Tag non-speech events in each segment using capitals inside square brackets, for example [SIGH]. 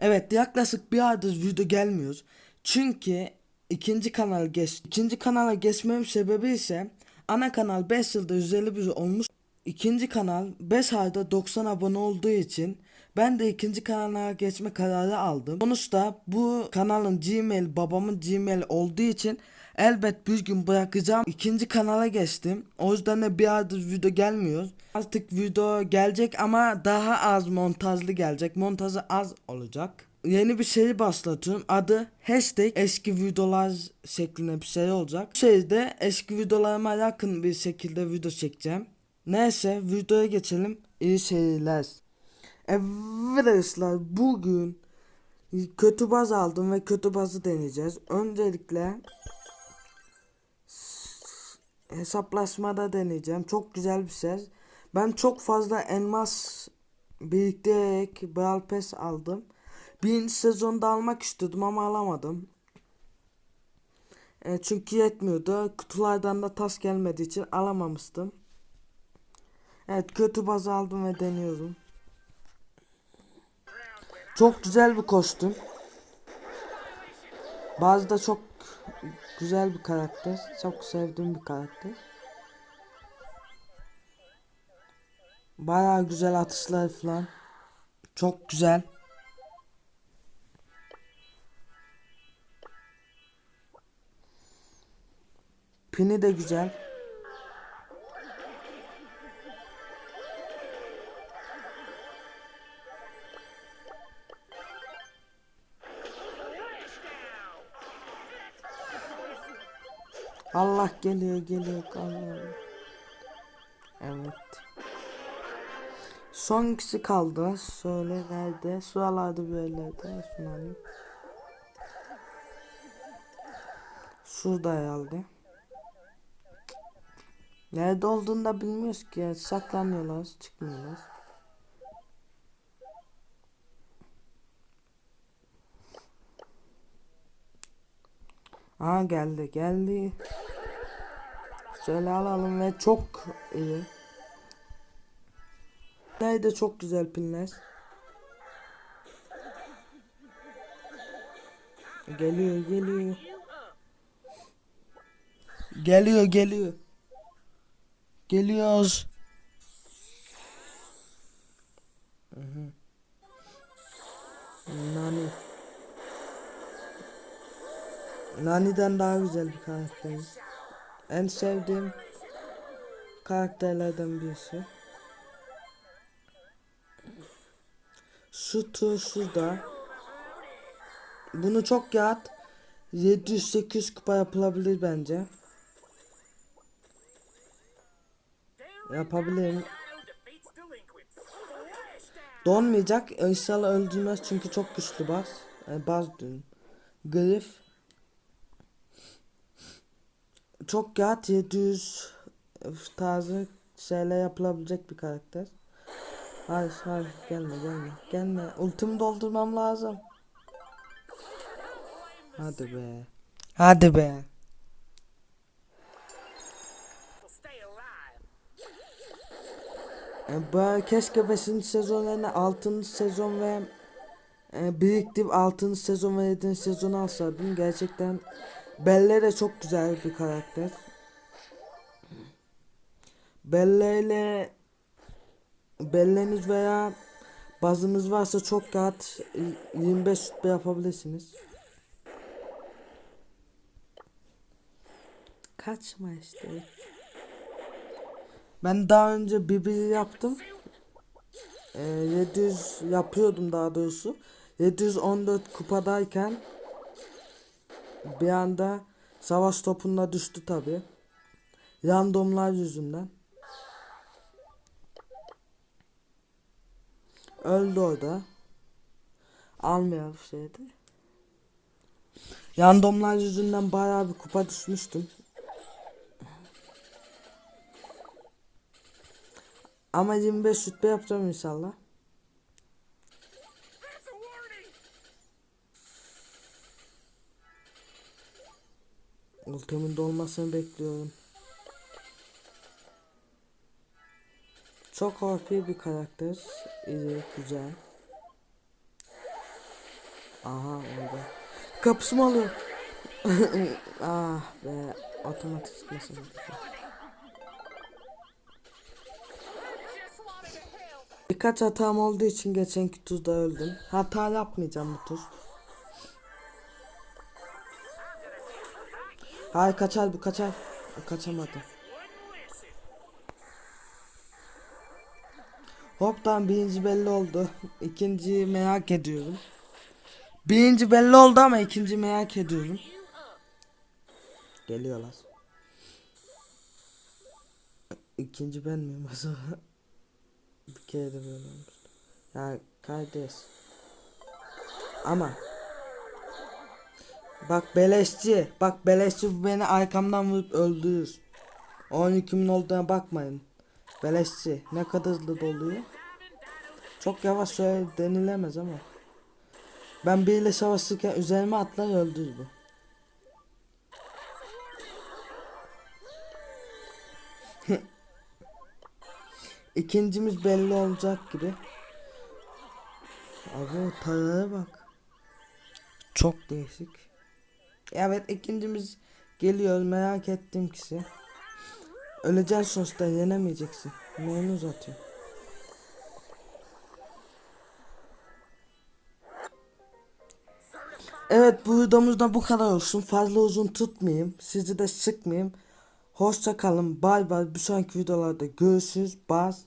Evet yaklaşık bir aydır video gelmiyor. Çünkü ikinci kanal geç ikinci kanala geçmem sebebi ise ana kanal 5 yılda 151 olmuş. İkinci kanal 5 ayda 90 abone olduğu için ben de ikinci kanala geçme kararı aldım. Sonuçta bu kanalın Gmail babamın Gmail olduğu için elbet bir gün bırakacağım. İkinci kanala geçtim. O yüzden de bir aydır video gelmiyor. Artık video gelecek ama daha az montajlı gelecek. Montajı az olacak. Yeni bir seri başlatıyorum. Adı hashtag eski videolar şeklinde bir şey olacak. Bu seride eski videolarıma yakın bir şekilde video çekeceğim. Neyse videoya geçelim. İyi seyirler. Evet arkadaşlar bugün kötü baz aldım ve kötü bazı deneyeceğiz. Öncelikle hesaplaşmada deneyeceğim. Çok güzel bir ses. Ben çok fazla elmas biriktirerek Brawl Pass aldım. Birinci sezonda almak istiyordum ama alamadım. E, çünkü yetmiyordu. Kutulardan da tas gelmediği için alamamıştım. Evet kötü baz aldım ve deniyorum. Çok güzel bir kostüm. Bazı da çok güzel bir karakter. Çok sevdiğim bir karakter. Bayağı güzel atışlar falan. Çok güzel. Pini de güzel. Allah geliyor geliyor Allah. Evet. Son kişi kaldı. Söyle nerede? Şuralarda bir yerlerde. Şunu alayım. Şurada herhalde. Nerede olduğunu da bilmiyoruz ki. Saklanıyorlar, çıkmıyorlar. Aa geldi, geldi. Şöyle alalım ve çok iyi. Nerede çok güzel pinler. Geliyor, geliyor. Geliyor, geliyor. Geliyoruz. Nani. Nani'den daha güzel bir karakteriz. En sevdiğim karakterlerden birisi. Şu tur şurada. Bunu çok yat. 700-800 kupa yapılabilir bence. Yapabilirim. Donmayacak. İnşallah öldürmez çünkü çok güçlü bas. Yani baz diyorum. Grif. Çok yat 700 tarzı şeyler yapılabilecek bir karakter. Hayır hayır gelme gelme gelme. Ultimi doldurmam lazım. Hadi be. Hadi be. E, keşke 5. sezon yerine 6. sezon ve e, biriktirip 6. sezon ve 7. sezon alsaydım gerçekten Belle de çok güzel bir karakter. Belle ile Belle'niz veya bazınız varsa çok rahat 25 şut yapabilirsiniz. Kaçma işte. Ben daha önce birbiri yaptım. Ee, 700 yapıyordum daha doğrusu. 714 kupadayken bir anda savaş topunda düştü tabi. Randomlar yüzünden. Öldü orada. Almayalım şeydi. Randomlar yüzünden bayağı bir kupa düşmüştüm. Ama 25 rütbe yapacağım inşallah. Ultimin dolmasını bekliyorum. Çok OP bir karakter. İyi, güzel. Aha oldu. Kapısı mı alıyor? [LAUGHS] ah be otomatik çıkmasın. Birkaç hatam olduğu için geçenki tuzda öldüm. Hata yapmayacağım bu tuz. Hayır kaçar bu kaçar. Kaçamadı. Hoptan birinci belli oldu. İkinciyi merak ediyorum. Birinci belli oldu ama ikinci merak ediyorum. Geliyorlar. İkinci ben miyim acaba? [LAUGHS] Bir kere de böyle olmuştu. Ya kardeş. Ama. Bak beleşçi. Bak beleşçi beni arkamdan vurup öldürür. Onun kimin olduğuna bakmayın. Beleşçi. Ne kadar hızlı doluyor. Çok yavaş şöyle denilemez ama. Ben biriyle savaşırken üzerime atlar öldür bu. [LAUGHS] İkincimiz belli olacak gibi. Abi o taraya bak. Çok değişik. Evet ikincimiz geliyor merak ettiğim kişi. Öleceksin sonuçta yenemeyeceksin. Neyini uzatıyor? Evet bu videomuzda bu kadar olsun. Fazla uzun tutmayayım. Sizi de sıkmayayım. Hoşça kalın. Bay bay. Bir sonraki videolarda görüşürüz. Baz.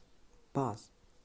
Baz.